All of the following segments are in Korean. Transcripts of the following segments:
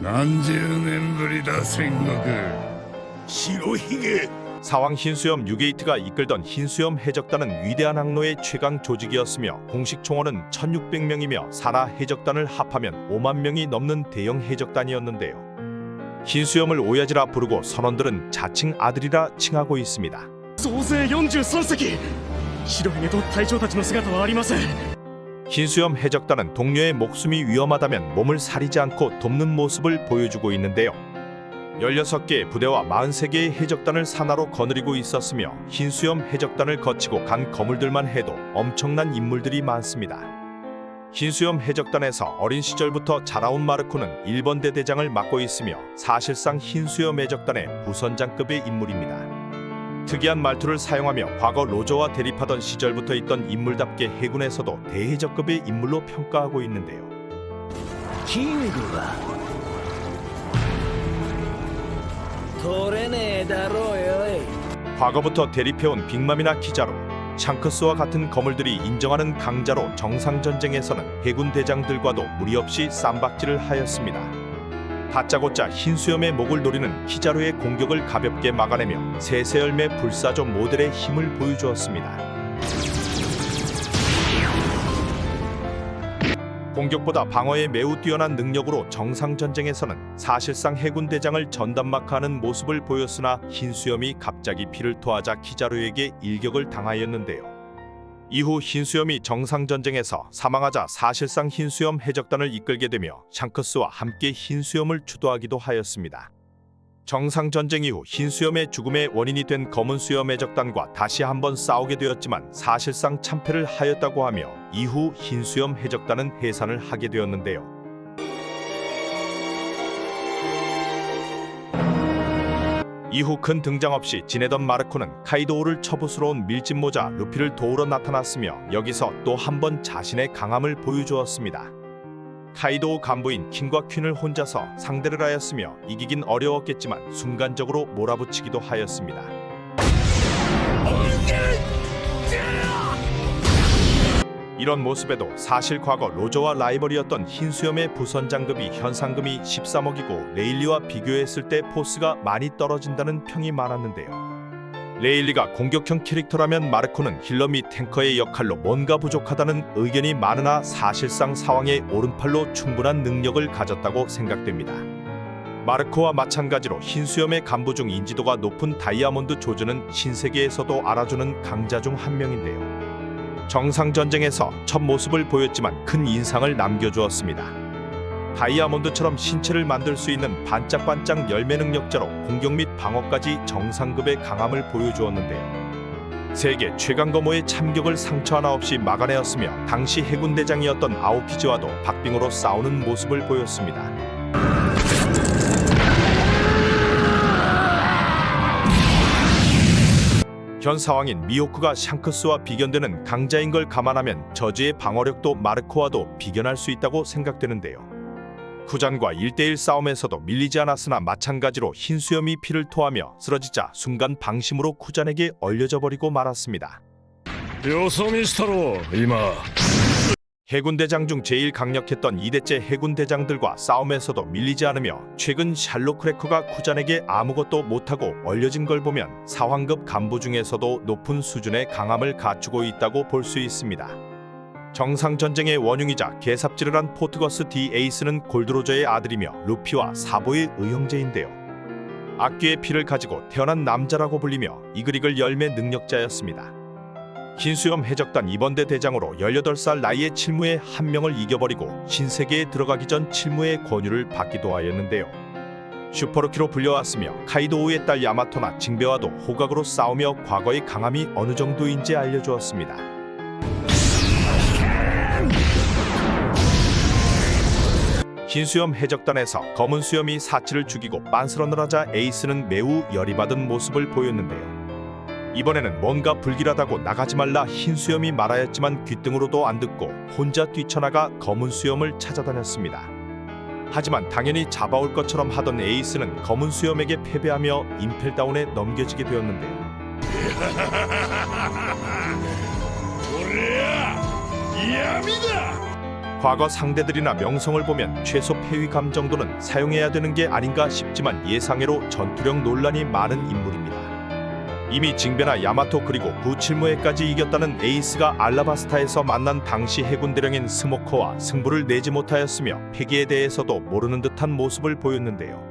何十年ぶりだ戦国白ひげ 사왕 흰수염 유게이트가 이끌던 흰수염 해적단은 위대한 항로의 최강 조직이었으며 공식 총원은 1600명이며 산하 해적단을 합하면 5만 명이 넘는 대형 해적단이었는데요. 흰수염을 오야지라 부르고 선원들은 자칭 아들이라 칭하고 있습니다. 総勢43隻白ひげと隊長たちの姿はありません 흰수염 해적단은 동료의 목숨이 위험하다면 몸을 사리지 않고 돕는 모습을 보여주고 있는데요. 16개의 부대와 43개의 해적단을 산하로 거느리고 있었으며 흰수염 해적단을 거치고 간 거물들만 해도 엄청난 인물들이 많습니다. 흰수염 해적단에서 어린 시절부터 자라온 마르코는 1번대 대장을 맡고 있으며 사실상 흰수염 해적단의 부선장급의 인물입니다. 특이한 말투를 사용하며 과거 로저와 대립하던 시절부터 있던 인물답게 해군에서도 대해적급의 인물로 평가하고 있는데요. 킹구와 도레네다로요. 과거부터 대립해온 빅맘이나 키자로, 샹크스와 같은 거물들이 인정하는 강자로 정상 전쟁에서는 해군 대장들과도 무리 없이 쌈박질을 하였습니다. 다짜고짜 흰수염의 목을 노리는 키자루의 공격을 가볍게 막아내며 세세열매 불사조 모델의 힘을 보여주었습니다. 공격보다 방어에 매우 뛰어난 능력으로 정상 전쟁에서는 사실상 해군 대장을 전담마크하는 모습을 보였으나 흰수염이 갑자기 피를 토하자 키자루에게 일격을 당하였는데요. 이후 흰수염이 정상 전쟁에서 사망하자 사실상 흰수염 해적단을 이끌게 되며 샹크스와 함께 흰수염을 주도하기도 하였습니다. 정상 전쟁 이후 흰수염의 죽음의 원인이 된 검은 수염 해적단과 다시 한번 싸우게 되었지만 사실상 참패를 하였다고 하며 이후 흰수염 해적단은 해산을 하게 되었는데요. 이후 큰 등장 없이 지내던 마르코는 카이도우를 처부스러운 밀짚모자 루피를 도우러 나타났으며 여기서 또 한 번 자신의 강함을 보여주었습니다. 카이도우 간부인 킹과 퀸을 혼자서 상대를 하였으며 이기긴 어려웠겠지만 순간적으로 몰아붙이기도 하였습니다. 이런 모습에도 사실 과거 로저와 라이벌이었던 흰수염의 부선장급이 현상금이 13억이고 레일리와 비교했을 때 포스가 많이 떨어진다는 평이 많았는데요. 레일리가 공격형 캐릭터라면 마르코는 힐러 및 탱커의 역할로 뭔가 부족하다는 의견이 많으나 사실상 사왕의 오른팔로 충분한 능력을 가졌다고 생각됩니다. 마르코와 마찬가지로 흰수염의 간부 중 인지도가 높은 다이아몬드 조즈는 신세계에서도 알아주는 강자 중 한 명인데요. 정상 전쟁에서 첫 모습을 보였지만 큰 인상을 남겨주었습니다. 다이아몬드처럼 신체를 만들 수 있는 반짝반짝 열매 능력자로 공격 및 방어까지 정상급의 강함을 보여주었는데요. 세계 최강 거모의 참격을 상처 하나 없이 막아내었으며 당시 해군 대장이었던 아오피즈와도 박빙으로 싸우는 모습을 보였습니다. 현 상황인 미호크가 샹크스와 비견되는 강자인 걸 감안하면 저지의 방어력도 마르코와도 비견할 수 있다고 생각되는데요. 후잔과 1대1 싸움에서도 밀리지 않았으나 마찬가지로 흰수염이 피를 토하며 쓰러지자 순간 방심으로 쿠잔에게 얼려져 버리고 말았습니다. 요소미스터로 이마 해군 대장 중 제일 강력했던 2대째 해군 대장들과 싸움에서도 밀리지 않으며 최근 샬로 크래커가 쿠잔에게 아무것도 못하고 얼려진 걸 보면 사황급 간부 중에서도 높은 수준의 강함을 갖추고 있다고 볼 수 있습니다. 정상 전쟁의 원흉이자 개삽질을 한 포트거스 디 에이스는 골드로저의 아들이며 루피와 사보의 의형제인데요. 악귀의 피를 가지고 태어난 남자라고 불리며 이글이글 열매 능력자였습니다. 흰수염 해적단 2번대 대장으로 18살 나이의 칠무의 한 명을 이겨버리고 신세계에 들어가기 전 칠무의 권유를 받기도 하였는데요. 슈퍼루키로 불려왔으며 카이도우의 딸 야마토나 징베와도 호각으로 싸우며 과거의 강함이 어느 정도인지 알려주었습니다. 흰수염 해적단에서 검은 수염이 사치를 죽이고 빤스런을 하자 에이스는 매우 열이 받은 모습을 보였는데요. 이번에는 뭔가 불길하다고 나가지 말라 흰 수염이 말하였지만 귀등으로도 안 듣고 혼자 뛰쳐나가 검은 수염을 찾아다녔습니다. 하지만 당연히 잡아올 것처럼 하던 에이스는 검은 수염에게 패배하며 임펠다운에 넘겨지게 되었는데요. 과거 상대들이나 명성을 보면 최소 패위감 정도는 사용해야 되는 게 아닌가 싶지만 예상외로 전투력 논란이 많은 인물입니다. 이미 징베나 야마토 그리고 부칠무에까지 이겼다는 에이스가 알라바스타에서 만난 당시 해군 대령인 스모커와 승부를 내지 못하였으며 패기에 대해서도 모르는 듯한 모습을 보였는데요.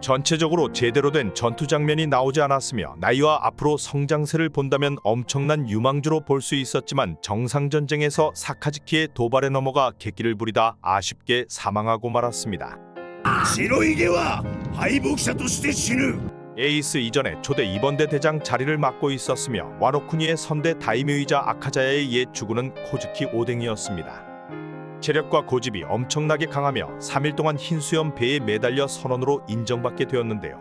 전체적으로 제대로 된 전투 장면이 나오지 않았으며 나이와 앞으로 성장세를 본다면 엄청난 유망주로 볼 수 있었지만 정상 전쟁에서 사카즈키의 도발에 넘어가 객기를 부리다 아쉽게 사망하고 말았습니다. 白い毛は敗北者として死ぬ 에이스 이전에 초대 이번대 대장 자리를 맡고 있었으며 와노쿠니의 선대 다이묘이자 아카자야의 옛 주군은 코즈키 오뎅이었습니다. 체력과 고집이 엄청나게 강하며 3일 동안 흰수염 배에 매달려 선원으로 인정받게 되었는데요.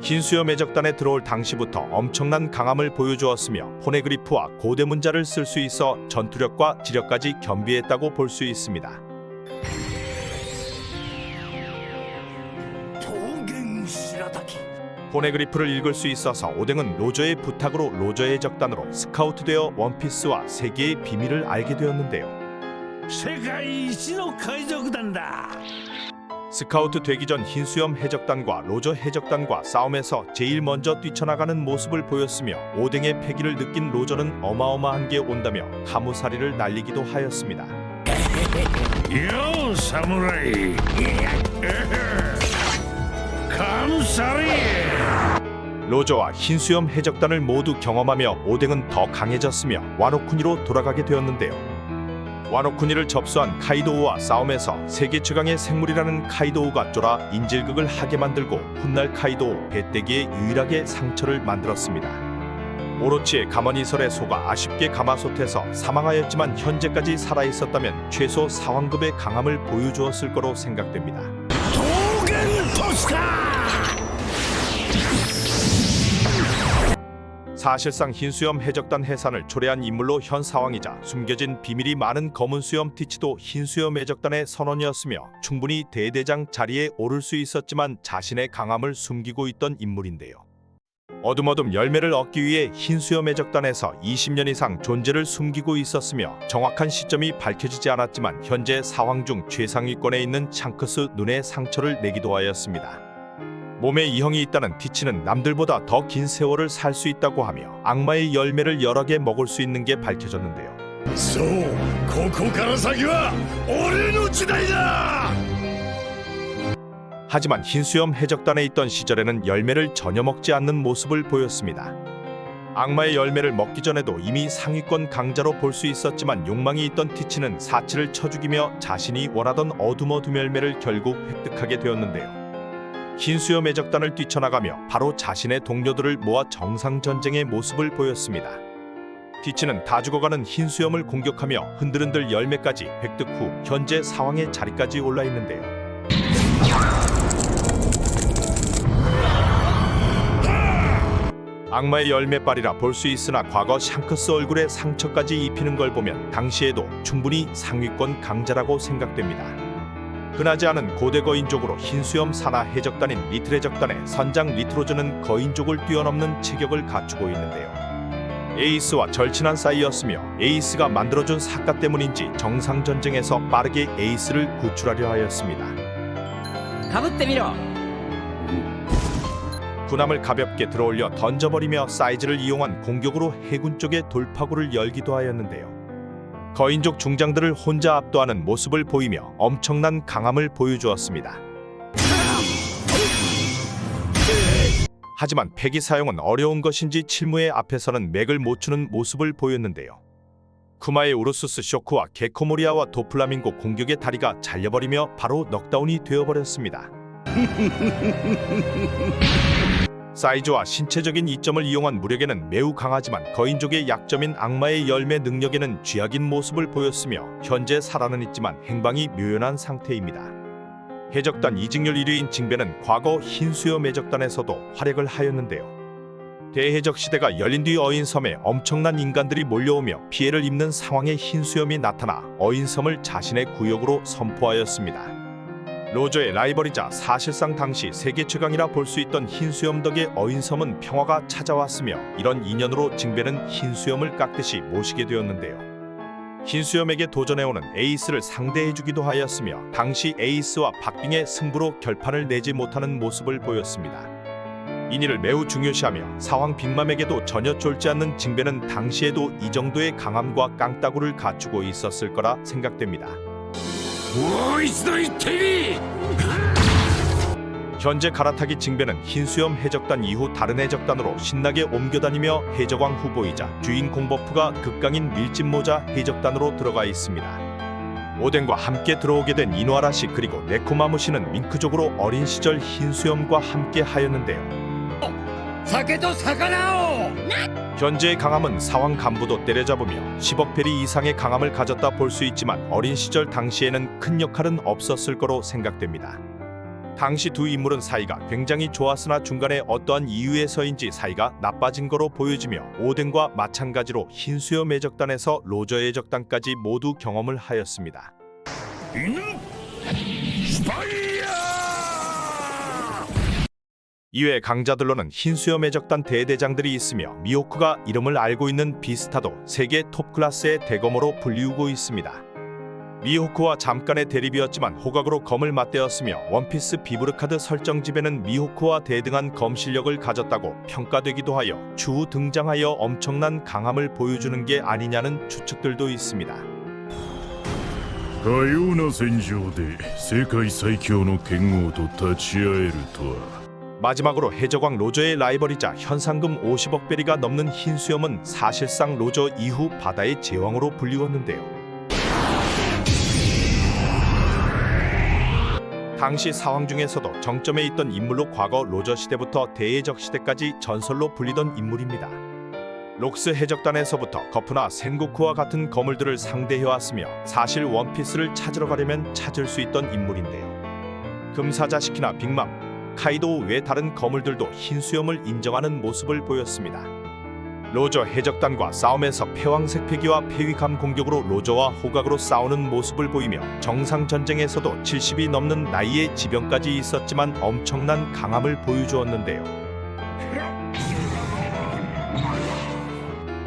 흰수염 해적단에 들어올 당시부터 엄청난 강함을 보여주었으며 포네그리프와 고대문자를 쓸 수 있어 전투력과 지력까지 겸비했다고 볼 수 있습니다. 이러다니. 포네그리프를 읽을 수 있어서 오뎅은 로저의 부탁으로 로저의 적단으로 스카우트되어 원피스와 세계의 비밀을 알게 되었는데요. 세계의 신호카이 적단다. 스카우트 되기 전 흰수염 해적단과 로저 해적단과 싸움에서 제일 먼저 뛰쳐나가는 모습을 보였으며 오뎅의 패기를 느낀 로저는 어마어마한 게 온다며 하무사리를 날리기도 하였습니다. 요 사무라이. 감사리. 로저와 흰수염 해적단을 모두 경험하며 오뎅은 더 강해졌으며 와노쿠니로 돌아가게 되었는데요. 와노쿠니를 접수한 카이도우와 싸움에서 세계 최강의 생물이라는 카이도우가 쫄아 인질극을 하게 만들고 훗날 카이도우 배때기에 유일하게 상처를 만들었습니다. 오로치의 가만히설에 속아 아쉽게 가마솥에서 사망하였지만 현재까지 살아있었다면 최소 사황급의 강함을 보여주었을 거로 생각됩니다. 사실상 흰수염 해적단 해산을 초래한 인물로 현 사황이자 숨겨진 비밀이 많은 검은 수염 티치도 흰수염 해적단의 선원이었으며 충분히 대대장 자리에 오를 수 있었지만 자신의 강함을 숨기고 있던 인물인데요. 어둠어둠 열매를 얻기 위해 흰수염 해적단에서 20년 이상 존재를 숨기고 있었으며 정확한 시점이 밝혀지지 않았지만 현재 사황 중 최상위권에 있는 샹크스 눈에 상처를 내기도 하였습니다. 몸에 이형이 있다는 티치는 남들보다 더 긴 세월을 살 수 있다고 하며 악마의 열매를 여러 개 먹을 수 있는 게 밝혀졌는데요. そうここから先は俺の時代だ 하지만 흰수염 해적단에 있던 시절에는 열매를 전혀 먹지 않는 모습을 보였습니다. 악마의 열매를 먹기 전에도 이미 상위권 강자로 볼 수 있었지만 욕망이 있던 티치는 사치를 쳐 죽이며 자신이 원하던 어둠어둠 열매를 결국 획득하게 되었는데요. 흰수염 해적단을 뛰쳐나가며 바로 자신의 동료들을 모아 정상 전쟁의 모습을 보였습니다. 티치는 다 죽어가는 흰수염을 공격하며 흔들흔들 열매까지 획득 후 현재 사왕의 자리까지 올라 있는데요. 악마의 열매빨이라 볼 수 있으나 과거 샹크스 얼굴에 상처까지 입히는 걸 보면 당시에도 충분히 상위권 강자라고 생각됩니다. 흔하지 않은 고대 거인족으로 흰수염 사나 해적단인 리틀 해적단의 선장 리트로즈는 거인족을 뛰어넘는 체격을 갖추고 있는데요. 에이스와 절친한 사이였으며 에이스가 만들어준 사과 때문인지 정상 전쟁에서 빠르게 에이스를 구출하려 하였습니다. 가볍대미러 군함을 가볍게 들어올려 던져버리며 사이즈를 이용한 공격으로 해군 쪽의 돌파구를 열기도 하였는데요. 거인족 중장들을 혼자 압도하는 모습을 보이며 엄청난 강함을 보여주었습니다. 하지만 패기 사용은 어려운 것인지 칠무의 앞에서는 맥을 못 추는 모습을 보였는데요. 쿠마의 우르수스 쇼크와 게코모리아와 도플라밍고 공격의 다리가 잘려버리며 바로 넉다운이 되어버렸습니다. 사이즈와 신체적인 이점을 이용한 무력에는 매우 강하지만 거인족의 약점인 악마의 열매 능력에는 쥐약인 모습을 보였으며 현재 살아는 있지만 행방이 묘연한 상태입니다. 해적단 이직률 1위인 징배는 과거 흰수염 해적단에서도 활약을 하였는데요. 대해적 시대가 열린 뒤 어인섬에 엄청난 인간들이 몰려오며 피해를 입는 상황에 흰수염이 나타나 어인섬을 자신의 구역으로 선포하였습니다. 로저의 라이벌이자 사실상 당시 세계 최강이라 볼 수 있던 흰수염 덕에 어인섬은 평화가 찾아왔으며 이런 인연으로 징배는 흰수염을 깎듯이 모시게 되었는데요. 흰수염에게 도전해오는 에이스를 상대해주기도 하였으며 당시 에이스와 박빙의 승부로 결판을 내지 못하는 모습을 보였습니다. 이니를 매우 중요시하며 사황 빅맘에게도 전혀 쫄지 않는 징배는 당시에도 이 정도의 강함과 깡따구를 갖추고 있었을 거라 생각됩니다. もう一度言ってみ 현재 갈아타기 징배는 흰수염 해적단 이후 다른 해적단으로 신나게 옮겨다니며 해적왕 후보이자 주인공 버프가 극강인 밀짚모자 해적단으로 들어가 있습니다. 오덴과 함께 들어오게 된 이노아라시 그리고 네코마무시는 밍크족으로 어린 시절 흰수염과 함께 하였는데요. 酒と魚を 현재의 강함은 사왕 간부도 때려잡으며 10억 베리 이상의 강함을 가졌다 볼 수 있지만 어린 시절 당시에는 큰 역할은 없었을 거로 생각됩니다. 당시 두 인물은 사이가 굉장히 좋았으나 중간에 어떠한 이유에서인지 사이가 나빠진 거로 보여지며 오덴과 마찬가지로 흰수염 해적단에서 로저 해적단까지 모두 경험을 하였습니다. ス 이외 강자들로는 흰수염 해적단 대대장들이 있으며 미호크가 이름을 알고 있는 비스타도 세계 톱클래스의 대검으로 불리우고 있습니다. 미호크와 잠깐의 대립이었지만 호각으로 검을 맞대었으며 원피스 비브르카드 설정집에는 미호크와 대등한 검 실력을 가졌다고 평가되기도 하여 추후 등장하여 엄청난 강함을 보여주는 게 아니냐는 추측들도 있습니다. かような戦場で世界最強の剣王と立ち会えるとは 마지막으로 해적왕 로저의 라이벌이자 현상금 50억 베리가 넘는 흰수염은 사실상 로저 이후 바다의 제왕으로 불리웠는데요. 당시 사왕 중에서도 정점에 있던 인물로 과거 로저 시대부터 대해적 시대까지 전설로 불리던 인물입니다. 록스 해적단에서부터 거프나 센고쿠와 같은 거물들을 상대해왔으며 사실 원피스를 찾으러 가려면 찾을 수 있던 인물인데요. 금사자시키나 빅맘, 카이도 외 다른 거물들도 흰 수염을 인정하는 모습을 보였습니다. 로저 해적단과 싸움에서 패왕색 패기와 폐위감 공격으로 로저와 호각으로 싸우는 모습을 보이며 정상 전쟁에서도 70이 넘는 나이에 지병까지 있었지만 엄청난 강함을 보여주었는데요.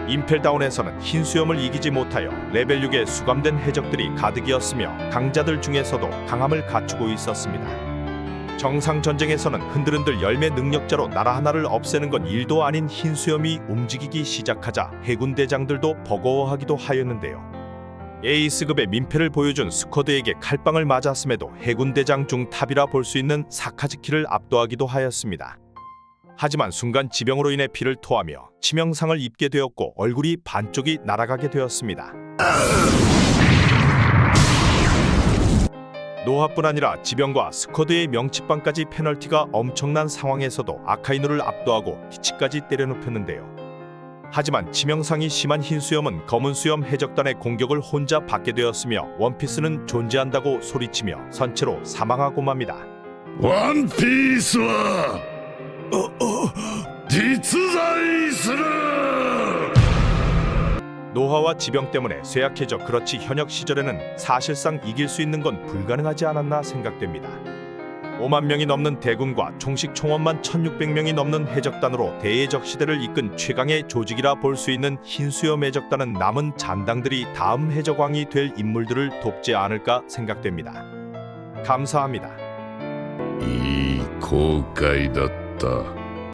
임펠다운에서는 흰 수염을 이기지 못하여 레벨 6에 수감된 해적들이 가득이었으며 강자들 중에서도 강함을 갖추고 있었습니다. 정상 전쟁에서는 흔들흔들 열매 능력자로 나라 하나를 없애는 건 일도 아닌 흰수염이 움직이기 시작하자 해군 대장들도 버거워하기도 하였는데요. 에이스급의 민폐를 보여준 스쿼드에게 칼빵을 맞았음에도 해군 대장 중 탑이라 볼 수 있는 사카즈키를 압도하기도 하였습니다. 하지만 순간 지병으로 인해 피를 토하며 치명상을 입게 되었고 얼굴이 반쪽이 날아가게 되었습니다. 노화뿐 아니라 지병과 스쿼드의 명치빵까지 페널티가 엄청난 상황에서도 아카이누를 압도하고 히치까지 때려눕혔는데요. 하지만 치명상이 심한 흰수염은 검은 수염 해적단의 공격을 혼자 받게 되었으며 원피스는 존재한다고 소리치며 선체로 사망하고 맙니다. ワンピースは実在する 노화와 지병 때문에 쇠약해져 그렇지 현역 시절에는 사실상 이길 수 있는 건 불가능하지 않았나 생각됩니다. 5만 명이 넘는 대군과 총식 총원만 1600명이 넘는 해적단으로 대해적 시대를 이끈 최강의 조직이라 볼 수 있는 흰수염 해적단은 남은 잔당들이 다음 해적왕이 될 인물들을 돕지 않을까 생각됩니다. 감사합니다. いい後悔だった